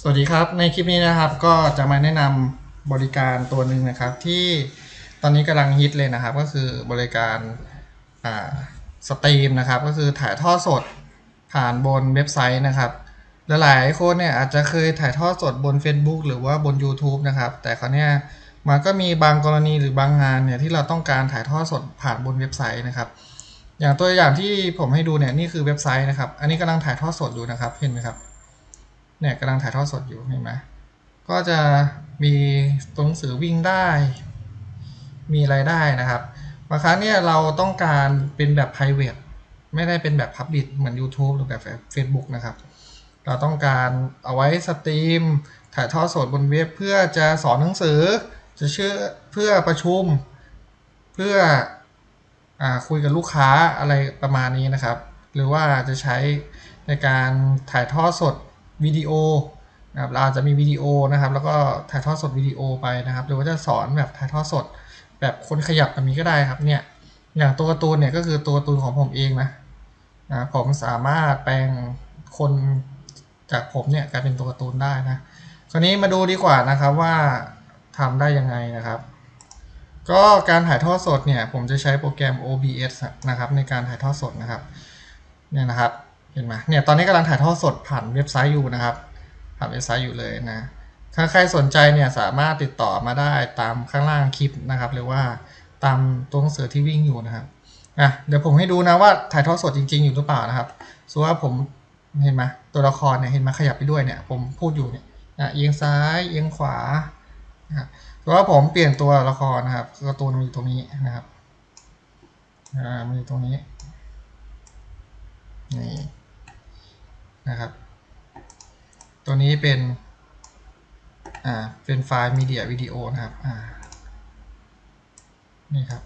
สวัสดีครับ ในคลิปนี้นะครับก็จะมาแนะนำบริการตัวหนึ่งนะครับ ที่ตอนนี้กำลังฮิตเลยนะครับ ก็คือบริการสตรีมนะครับ ก็คือถ่ายทอดสดผ่านบนเว็บไซต์นะครับหลายๆคนเนี่ยอาจจะเคยถ่ายทอดสดบน Facebook หรือว่าบน YouTube นะครับ แต่คราวเนี้ยมันก็มีบางกรณีหรือบางงานเนี่ยที่เราต้องการถ่ายทอดสดผ่านบนเว็บไซต์นะครับ อย่างตัวอย่างที่ผมให้ดูเนี่ยนี่คือเว็บไซต์นะครับ อันนี้กำลังถ่ายทอดสดอยู่นะครับเห็นไหมครับ เนี่ยกำลังถ่ายทอดสดอยู่เห็นไหมก็จะมีตัวหนังสือวิ่งได้ มีอะไรได้นะครับบางครั้งเนี่ยเราต้องการเป็นแบบ private ไม่ได้เป็นแบบ public เหมือน YouTube หรือแบบ Facebook นะครับ เราต้องการเอาไว้สตรีม ถ่ายทอดสดบนเว็บเพื่อจะสอนหนังสือ จะเชื่อเพื่อประชุม เพื่ออคุยกับลูกค้าอะไรประมาณนี้นะครับ หรือว่าจะใช้ในการถ่ายทอดสด วิดีโอนะครับเราอาจจะมีวิดีโอนะครับ แล้วก็ถ่ายทอดสดวิดีโอไปนะครับ หรือว่าจะสอนแบบถ่ายทอดสด แบบคนขยับแบบนี้ก็ได้ครับเนี่ยอย่างตัวการ์ตูนเนี่ยก็คือตัวการ์ตูนของผมเองนะนะผมสามารถแปลงคนจากผมเนี่ยกลายเป็นตัวการ์ตูนได้นะคราวนี้มาดูดีกว่านะครับว่าทำได้ยังไงนะครับ ก็การถ่ายทอดสดเนี่ยผมจะใช้โปรแกรม OBS นะครับในการถ่ายทอดสดนะครับเนี่ยนะครับ ห็นไหมเนี่ยตอนนี้กำลังถ่ายทอดสดผ่านเว็บไซต์อยู่นะครับผ่านเว็บไซต์อยู่เลยนะถ้าใครสนใจเนี่ยสามารถติดต่อมาได้ตามข้างล่างคลิปนะครับหรือว่าตามตัวหนังสือที่วิ่งอยู่นะครับอะเดี๋ยวผมให้ดูนะว่าถ่ายทอดสดจริง ๆ อยู่หรือเปล่านะครับสมมติว่าผมเห็นไหมตัวละครเนี่ยเห็นไหมขยับไปด้วยเนี่ยผมพูดอยู่เนี่ยอะเอียงซ้ายเอียงขวานะครับเพราะว่าผมเปลี่ยนตัวละครนะครับการ์ตูนมีตรงนี้นะครับอ่ามีตรงนี้นี่ นะครับ ตัวนี้เป็นอ่าเป็นไฟล์มีเดียวิดีโอนะครับอ่านี่ครับ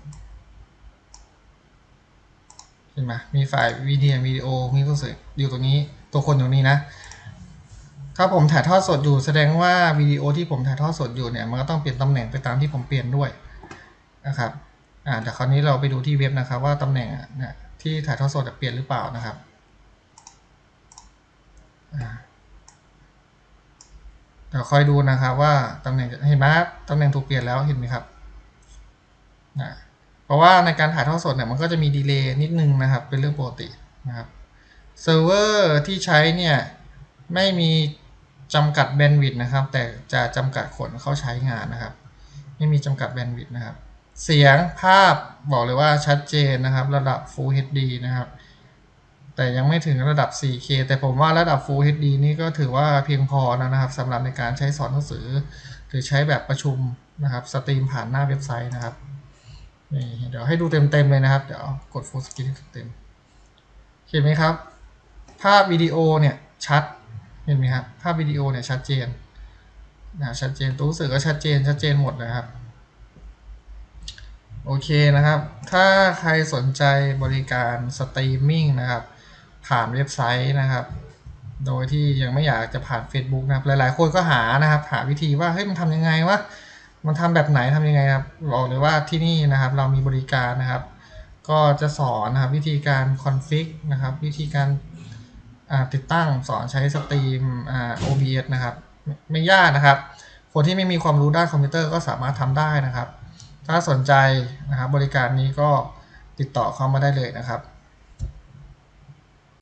เห็นไหมมีไฟล์วิดีโอวิดีโอมีตัวสื่ออยู่ตรงนี้ตัวคนอยู่ตรงนี้นะ ถ้าผมถ่ายทอดสดอยู่แสดงว่าวิดีโอที่ผมถ่ายทอดสดอยู่เนี่ยมันก็ต้องเปลี่ยนตำแหน่งไปตามที่ผมเปลี่ยนด้วยนะครับอ่าแต่คราวนี้เราไปดูที่เว็บนะครับ ว่าตำแหน่งเนี่ยที่ถ่ายทอดสดเปลี่ยนหรือเปล่านะครับอ่า เดี๋ยวคอยดูนะครับว่าตำแหน่งเห็นไหมตำแหน่งถูกเปลี่ยนแล้วเห็นไหมครับอ่าเพราะว่าในการถ่ายทอดสดเนี่ยมันก็จะมีดีเลย์นิดนึงนะครับเป็นเรื่องปกตินะครับเซิร์ฟเวอร์ที่ใช้เนี่ยไม่มีจำกัดแบนด์วิดต์นะครับ แต่จะจำกัดคนเข้าใช้งานนะครับ ไม่มีจำกัดแบนด์วิดต์นะครับ เสียงภาพบอกเลยว่าชัดเจนนะครับ ระดับ Full HD นะครับ แต่ยังไม่ถึงระดับ 4K แต่ผมว่าระดับ Full HD นี่ก็ถือว่าเพียงพอแล้วนะครับสำหรับในการใช้สอนหนังสือ หรือใช้แบบประชุมนะครับสตรีมผ่านหน้าเว็บไซต์นะครับนี่เดี๋ยวให้ดูเต็มๆเลยนะครับ เดี๋ยวกด Full Screen เต็มเห็นไหมครับ ภาพวิดีโอเนี่ยชัดเห็นไหมครับภาพวิดีโอเนี่ยชัดเจนนะชัดเจนตัวหนังสือก็ชัดเจนชัดเจนหมดนะครับโอเคนะครับ ถ้าใครสนใจบริการสตรีมมิ่งนะครับ ผ่านเว็บไซต์นะครับ โดยที่ยังไม่อยากจะผ่าน Facebook นะครับ หลาย ๆ คนก็หานะครับ หาวิธีว่าเฮ้ยมันทำยังไงวะมันทำแบบไหนทำยังไงครับบอกเลยว่าที่นี่นะครับ เรามีบริการนะครับ ก็จะสอนนะครับวิธีการคอนฟิกนะครับ วิธีการติดตั้งสอนใช้สตรีม OBS นะครับ ไม่ไม่ยากนะครับ คนที่ไม่มีความรู้ด้านคอมพิวเตอร์ก็สามารถทำได้นะครับ ถ้าสนใจนะครับบริการนี้ก็ติดต่อเข้ามาได้เลยนะครับ